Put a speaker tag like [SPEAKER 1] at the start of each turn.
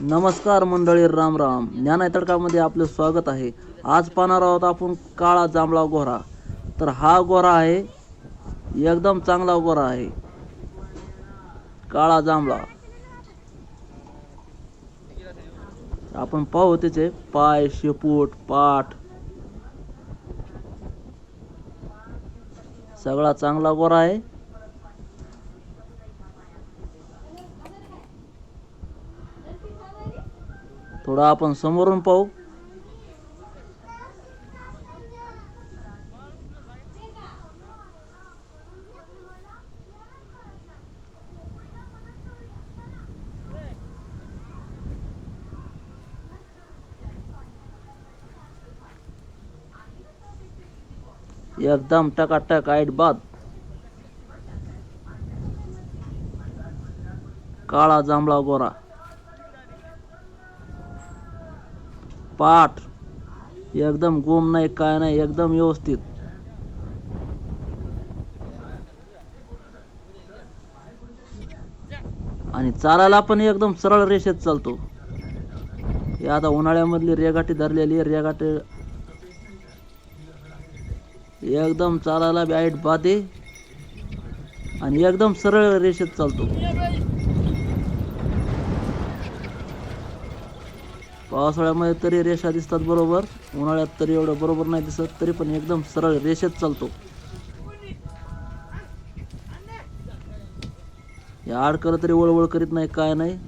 [SPEAKER 1] नमस्कार मंडळी राम राम. ज्ञानाय तडकामध्ये आपले स्वागत आहे. आज पाहणार आहोत आपण काळा जांभळा गोरा. तर हा गोरा आहे एकदम चांगला गोरा आहे. काळा जांभळा. आपण पाहू त्याचे पाय शेपूट पाठ. सगळा चांगला गोरा आहे. थोडं आपण समोरून पाहू. एकदम टकाटक आईट बाद काळा जांभळा गोरा. पाठ. एकदम गोम नाही काय नाही एकदम व्यवस्थित. आणि चालायला पण एकदम सरळ रेषेत चालतो. हे आता उन्हाळ्यामधली रेगाटी धरलेली रेगाट एकदम चालायला बॅट बाते आणि एकदम सरळ रेषेत चालतो. पावसाळ्यामध्ये तरी रेषा दिसतात बरोबर. उन्हाळ्यात तरी एवढं बरोबर नाही दिसत तरी पण एकदम सरळ रेषेत चालतो. या आडकर तरी वळवळ करीत नाही काय नाही.